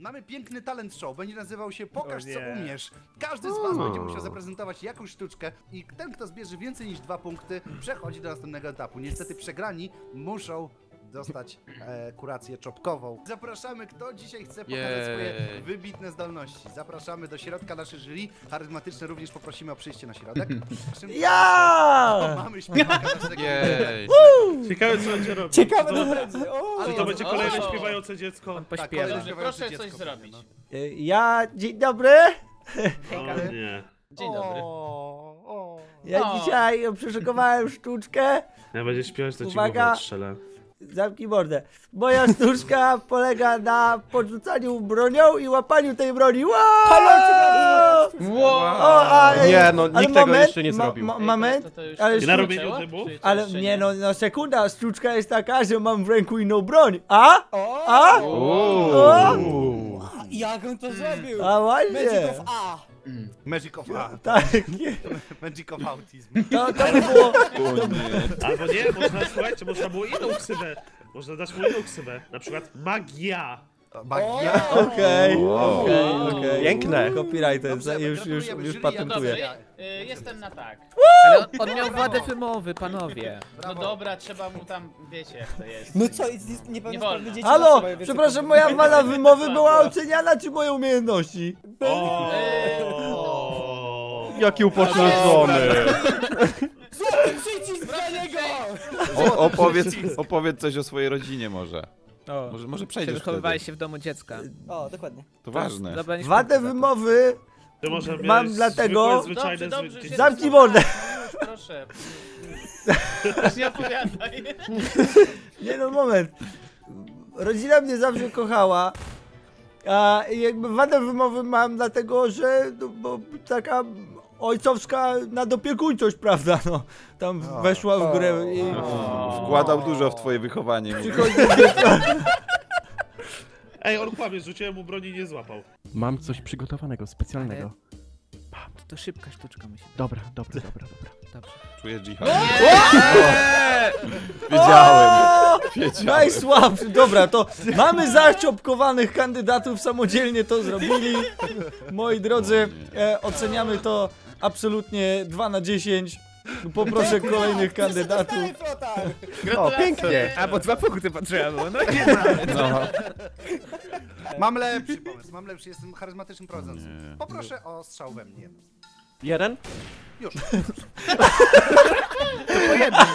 Mamy piękny talent show, będzie nazywał się Pokaż O co umiesz. Każdy z was będzie musiał zaprezentować jakąś sztuczkę i ten, kto zbierze więcej niż dwa punkty, przechodzi do następnego etapu. Niestety przegrani muszą dostać e, kurację czopkową. Zapraszamy, kto dzisiaj chce pokazać swoje wybitne zdolności. Zapraszamy do środka nasze jury. Charyzmatyczne również poprosimy o przyjście na środek. Naszym- Ja! Mamy śpiewaka naszego. Jej. Ciekawe co będzie robić. Ciekawe to to, będzie. O! czy to będzie kolejne O. śpiewające dziecko? Tak, pośpiewa. kolejny Dobrze, śpiewające proszę coś dziecko zrobić. będzie, no. E, Ja, dzień dobry. O nie. Dzień dobry. O, o. Ja O. dzisiaj przeszykowałem sztuczkę. Ja będzie śpiewać, to ci Uwaga. głowę odstrzelę. Zamknij mordę. Moja sztuczka polega na podrzucaniu bronią i łapaniu tej broni. Wow! Wow. O, a, Nie, no, ale nikt tego moment, jeszcze nie ma- zrobił. ma- moment, to- to już ale na sztuczka- robieniu zaczęło? dymu? Czy- czy ale jeszcze nie no, no sekunda, sztuczka jest taka, że mam w ręku inną broń. A? A? O? Jak on to zrobił? A Magic of A! Magic of, a, Tak, Magic of Autism. to, to by było... Albo nie, można, słuchajcie, można było inną ksywę. Można dać mu inną ksywę. Na przykład magia. Magia. Okej, Wow. okej, okej. Piękne. Copyright, Dobrze, już, już, gratulujemy już jury, patentuję. ja- Dobra, y, jestem na tak. Ale on, on miał wadę wymowy, panowie. No Brawo. dobra, trzeba mu tam, wiecie jak to jest. No co, jest, jest niepełnosprawne wolno. dzieci Halo, przepraszam, moja wada wymowy była oceniana, czy moje umiejętności? O. Jaki upośledzony. Przycisk dla niego! O, opowiedz, opowiedz coś o swojej rodzinie może. O, Może, może czy przejdziesz wychowywałeś wtedy. się w domu dziecka. O, dokładnie. To ważne. Dobraniś Wadę za to. wymowy, Ty może Mam dlatego- zwykłe, zwyczajne Dobrze, dobrze, zwy-. Zamknij mordę. na- Już, proszę. Już nie opowiadaj. Nie no, moment. Rodzina mnie zawsze kochała. A jakby wadę wymowy mam dlatego, że no, bo taka ojcowska nadopiekuńczość, prawda, no. Tam O. weszła w grę i Wkładał dużo w twoje wychowanie. przychodzi Ej, on kłamie, rzuciłem mu broni i nie złapał. Mam coś przygotowanego, specjalnego. To, to szybka sztuczka być. Dobra, dobra, dobra, dobra. Dobrze. Czujesz dżihad? Wiedziałem. Wiedziałem. Swap! Dobra, to mamy zaczopkowanych kandydatów, samodzielnie to zrobili. Moi drodzy, e, oceniamy to absolutnie 2 na 10. Poproszę kolejnych kandydatów. O, pięknie! A, bo dwa punkty potrzeba było, no nie mamy. No. Mam lepszy pomysł, mam lepszy, jestem charyzmatycznym prowadzącym. Poproszę o strzał we mnie. Jeden? Już. Po jednym.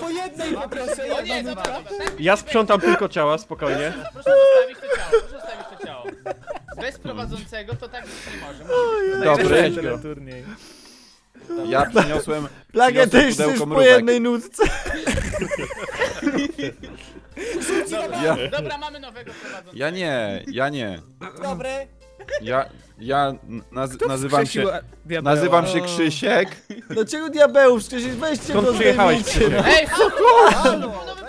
Po jednej poproszę, O nie, jedna dobra, minuta. dobra. tak Ja sprzątam tylko ciała, spokojnie. Proszę zostawić prowadzącego to tak być nie może. Musi Dobry. Turniej. Ja przyniosłem, Plagiatyczny pudełko po mrówek. jednej nutce. ja, Dobra, mamy nowego prowadzącego. ja nie, ja nie. Dobry. Ja, ja naz, nazywam się, nazywam się Krzysiek. Dlaczego diabełów? Przecież weźcie Skąd go przyjechałeś, zdejmijcie. Krzysiek? Ej, Halo, nowy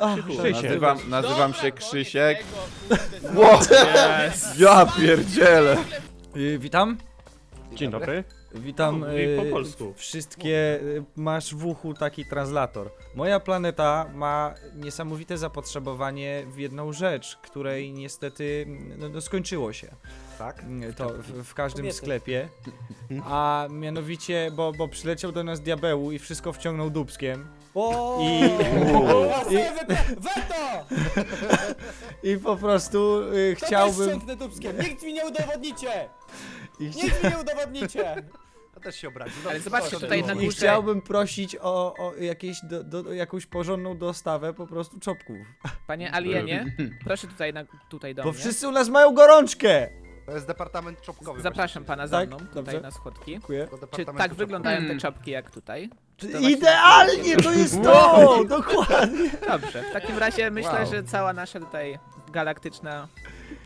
Ach, Krzysiek. Nazywam, nazywam się Krzysiek. kurde, Ło, ja pierdzielę. Y, witam. Dzień dobry. Witam. O, mówi po y, polsku. Wszystkie. y, Masz w uchu taki translator. Moja planeta ma niesamowite zapotrzebowanie w jedną rzecz, której niestety no, no, skończyło się. Tak? Y, To w, w każdym Kobiety. sklepie. A mianowicie, bo, bo przyleciał do nas diabeł i wszystko wciągnął dubskiem. O, I- wykra- Weto! I po prostu y, chciałbym. Nikt mi nie udowodnicie! I, mi nie udowodnicie! To też się obraził. Ale zobaczcie tutaj na I górze. chciałbym prosić o, o jakieś do, do, jakąś porządną dostawę po prostu czopków. Panie Alienie, proszę tutaj, na, tutaj do Bo mnie. wszyscy u nas mają gorączkę! To jest departament czopkowy. Zapraszam pana za Tak, mną, tutaj dobrze. na schodki. Dziękuję. Czy tak wyglądają te Hmm. czapki jak tutaj? To Idealnie to jest to! Dokładnie! Dobrze, w takim razie myślę, Wow. że cała nasza tutaj galaktyczna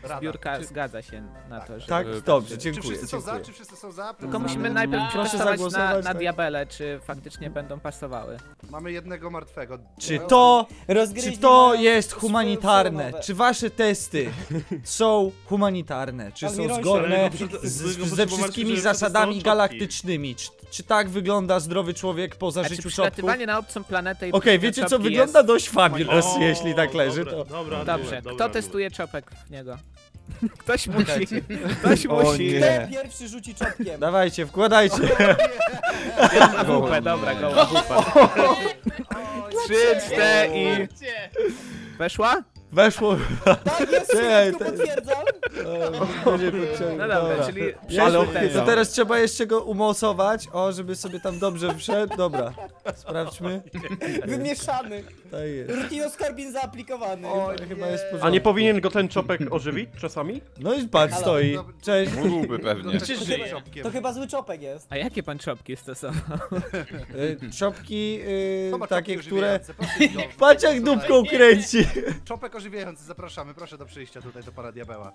Rada. Zbiórka Czy, zgadza się na to, że... Tak, dobrze, czy dziękuję. wszyscy są za? dziękuję. Czy wszyscy są za? Tylko musimy najpierw przetestować na, na tak. diabele, czy faktycznie będą pasowały. Mamy jednego martwego. Czy to, Rozgryźli czy to jest humanitarne? Czy wasze testy są humanitarne? Czy są zgodne no, z, no, ze wszystkimi zasadami galaktycznymi? Czy, czy tak wygląda zdrowy człowiek po Znaczy zażyciu czopku? przelatywanie na obcą planetę i Okej, puszczenie wiecie co, wygląda dość fabulous, jeśli tak leży, dobra, to... Dobrze, kto testuje czopek w niego? Ktoś musi, ktoś O musi. nie. Kto pierwszy rzuci czopkiem? Dawajcie, wkładajcie. Głupę, dobra, goła głupa. Trzy, cztery i... Weszła? Weszło. Tak, jest, to- potwierdzam. No dobra, czyli Ale to teraz trzeba jeszcze go umocować, o, żeby sobie tam dobrze wszedł. Dobra, sprawdźmy. Wymieszany. Tak jest. Rutinos Carbin zaaplikowany. O, chyba jest w A porządku. nie powinien go ten czopek ożywić czasami? No i patrz, stoi. Cześć. Mógłby pewnie. Czy żyje? To chyba zły czopek jest. A jakie pan czopki stosował? Y, Czopki y, Zobacz, takie, czopki które... ożywiające, proszę wziąć. Patrz jak dupką kręci. Czopek ożywiający, zapraszamy, proszę do przyjścia tutaj do pana diabeła.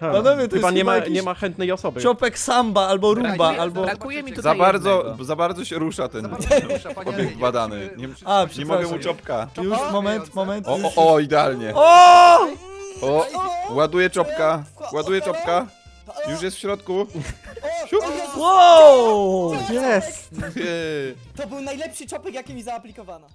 Ha, Panowie, to Chyba jest nie chyba ma, jakiś- nie ma chętnej osoby. Czopek samba albo rumba, albo... Brakuje mi tutaj Za bardzo, jednego. za bardzo się rusza ten rusza, obiekt badany. Nie, A, nie mogę mu czopka. Już, moment, moment. O, o, o, idealnie. O! O, O! ładuję czopka. Otwieram. czopka. Już jest w środku. Wow! Jest! Yy. To był najlepszy czopek, jaki mi zaaplikowano.